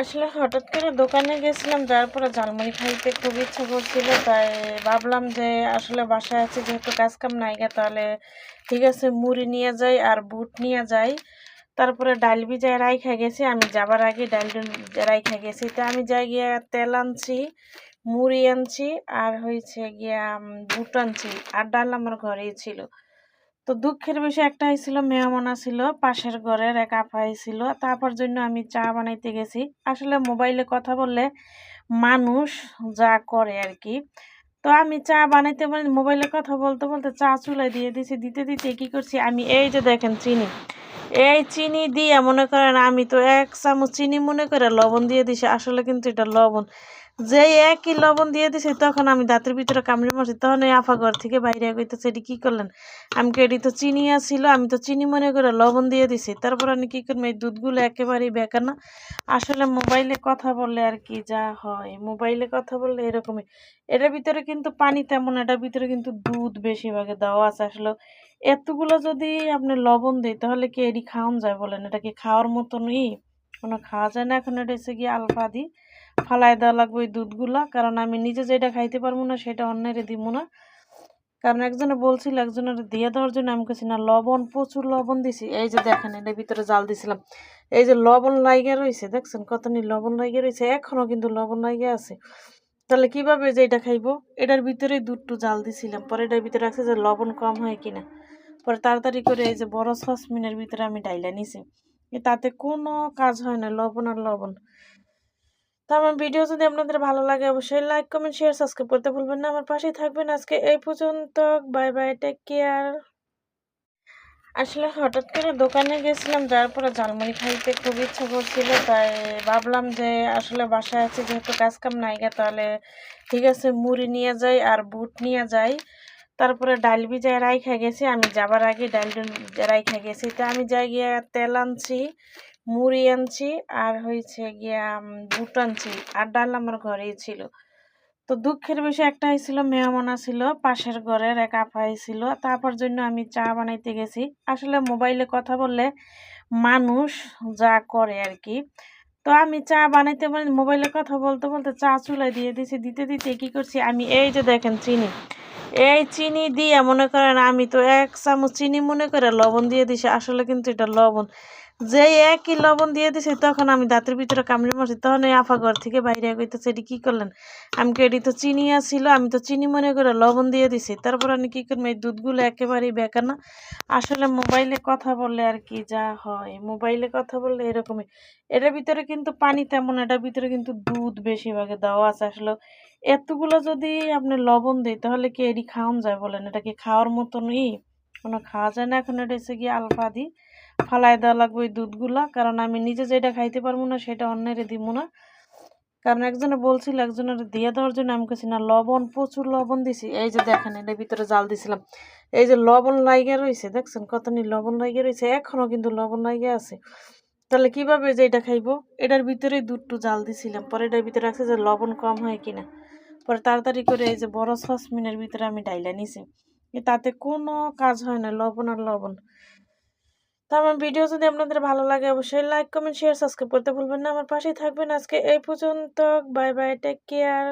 আসলে হঠাৎ করে দোকানে গেছিলাম যার পরে ঝালমুড়ি খাইতে খুব ইচ্ছা করছিল, তাই ভাবলাম যে আসলে বাসায় আছে, যেহেতু কাজ কাম নাই গা, তাহলে ঠিক আছে মুড়ি নিয়ে যাই আর বুট নিয়ে যাই। তারপরে ডাল ভিজায় রাইখা গেছি, আমি যাবার আগে ডাল রাইখা গেছি। তো আমি যাই গিয়া তেল আনছি, মুড়ি আনছি, আর হয়েছে গিয়া বুট আনছি, আর ডাল আমার ঘরেই ছিল। তো দুঃখের বিষয় একটা হয়েছিল মেহমান ছিল, পাশের ঘরের এক আপা ছিল তারপর জন্য আমি চা বানাইতে গেছি। আসলে মোবাইলে কথা বললে মানুষ যা করে আর কি তো আমি চা বানাইতে মানে মোবাইলে কথা বলতে বলতে চা চুলায় দিয়ে দিছি, দিতে দিতে কি করছি আমি, এই যে দেখেন চিনি। এই চিনি দিয়ে মনে করেন আমি তো এক চামচ চিনি মনে করে লবণ দিয়ে দিছি। আসলে কিন্তু এটা লবণ। যে একই লবণ দিয়ে দিছি, তখন আমি দাঁতের ভিতরে কামড়ে মারছি। তখন এই আফা ঘর থেকে বাইরে কইতেছে, এটি কি করলেন? আমি কি এটি তো চিনি ছিল আমি তো চিনি মনে করে লবণ দিয়ে দিছি। তারপর আমি কি করব, এই দুধগুলো একেবারেই বেকার না। আসলে মোবাইলে কথা বললে আর কি যা হয়। মোবাইলে কথা বললে এরকমই। এটার ভিতরে কিন্তু পানি তেমন, এটার ভিতরে কিন্তু দুধ বেশিরভাগে দেওয়া আছে। আসলে এতগুলো যদি আপনি লবণ দিই, তাহলে কি এটি খাওয়ান যায় বলেন? এটা কি খাওয়ার মতনই? কোনো খাওয়া যায় না এখন? এটা হচ্ছে গিয়ে আলফা দি ফালাই দেওয়া লাগবে ওই দুধগুলা, কারণ আমি নিজে যেটা খাইতে পারব না সেটা অন্যের দিব না। কারণ একজনে বলছিল, একজনের দিয়ে দেওয়ার জন্য আমি কেছি না, লবণ, প্রচুর লবণ দিছি। এই যে দেখেন, এটার ভিতরে জাল দিছিলাম। এই যে লবণ লাইগে রয়েছে দেখছেন কতনি লবণ লাইগে রয়েছে এখনও কিন্তু লবণ লাইগে আছে। তাহলে কীভাবে যে এটা খাইবো? এটার ভিতরেই দুধটু জাল দিছিলাম। পরে এটার ভিতরে আছে যে লবণ কম হয় কিনা। পরে তাড়াতাড়ি করে এই যে বড় সসমিনের ভিতরে আমি ডাইলা নিছি। তাতে কোনো কাজ হয় না, লবণ আর লবণ। তো আমার ভিডিও যদি আপনাদের ভালো লাগে, অবশ্যই লাইক কমেন্ট শেয়ার সাবস্ক্রাইব করতে ভুলবেন না। আমার পাশেই থাকবেন আজকে এই পর্যন্ত বাই বাই টেক কেয়ার আসলে হঠাৎ করে দোকানে গেছিলাম যার পরে ঝালমুড়ি খাইতে খুব ইচ্ছা করছিল, তাই ভাবলাম যে আসলে বাসায় আছে, যেহেতু কাজ কাম নাই গা, তাহলে ঠিক আছে, মুড়ি নিয়ে যাই আর বুট নিয়ে যাই। তারপরে ডাল ভিজায় রাইখা গেছি, আমি যাবার আগে ডাল রাইখা গেছি। তা আমি যাই গিয়ে তেল আনছি মুড়ি আনছি আর হয়েছে গিয়া বুট আনছি। আর ডাল আমার ঘরেই ছিল। তো দুঃখের বিষয় একটা হয়েছিল মেহমান ছিল, পাশের ঘরের এক আপা ছিল তারপর জন্য আমি চা বানাইতে গেছি। আসলে মোবাইলে কথা বললে মানুষ যা করে আর কি তো আমি চা বানাইতে মানে মোবাইলে কথা বলতে বলতে চা চুলায় দিয়ে দিছি, দিতে দিতে কি করছি? আমি এই যে দেখেন চিনি। এই চিনি দিয়ে মনে করেন আমি তো এক চামচ চিনি মনে করে লবণ দিয়ে দিছি। আসলে কিন্তু এটা লবণ। যে একই লবণ দিয়ে দিছি, তখন আমি দাঁতের ভিতরে কামড়ে মারছি। তখন এই আফা ঘর থেকে বাইরে কইতেছে, এটি কি করলেন? আমি কি এটি তো চিনি ছিল আমি তো চিনি মনে করে লবণ দিয়ে দিছি। তারপর আমি কি করব, এই দুধগুলো একেবারেই বেকার না। আসলে মোবাইলে কথা বললে আর কি যা হয়। মোবাইলে কথা বললে এরকমই। এটার ভিতরে কিন্তু পানি তেমন, এটার ভিতরে কিন্তু দুধ বেশিরভাগে দেওয়া আছে। আসলে এতগুলো যদি আপনি লবণ দিই, তাহলে কি এটি খাওয়ান যায় বলেন? এটা কি খাওয়ার মতনই? কোনো খাওয়া যায় না, এখন এটা হচ্ছে গিয়ে আলফা দিই ফালাই দেওয়া লাগবে ওই দুধগুলা, কারণ আমি নিজে যেটা খাইতে পারব না, সেটা অন্যের দিব না। কারণ একজনে বলছিল, একজনের দিয়ে দেওয়ার জন্য আমি কেছি না, লবণ, প্রচুর লবণ দিছি। এই যে দেখেন এটার ভিতরে জাল দিছিলাম। এই যে লবণ লাইগে রয়েছে দেখছেন কত কতনি লবণ লাইগে রয়েছে এখনও কিন্তু লবণ লাইগে আছে। তাহলে কীভাবে যে এটা খাইবো? এটার ভিতরেই দুধটু জাল দিছিলাম। পরে এটার ভিতরে রাখছে যে লবণ কম হয় কিনা। পরে তাড়াতাড়ি করে এই যে বড় সসমিনের ভিতরে আমি ডাইলা নিছি। তাতে কোনো কাজ হয় না, লবণ আর লবণ। তো আমার ভিডিও যদি আপনাদের ভালো লাগে অবশ্যই লাইক, কমেন্ট শেয়ার সাবস্ক্রাইব করতে ভুলবেন না। আমার পাশেই থাকবেন। আজকে এই পর্যন্ত। Bye bye take care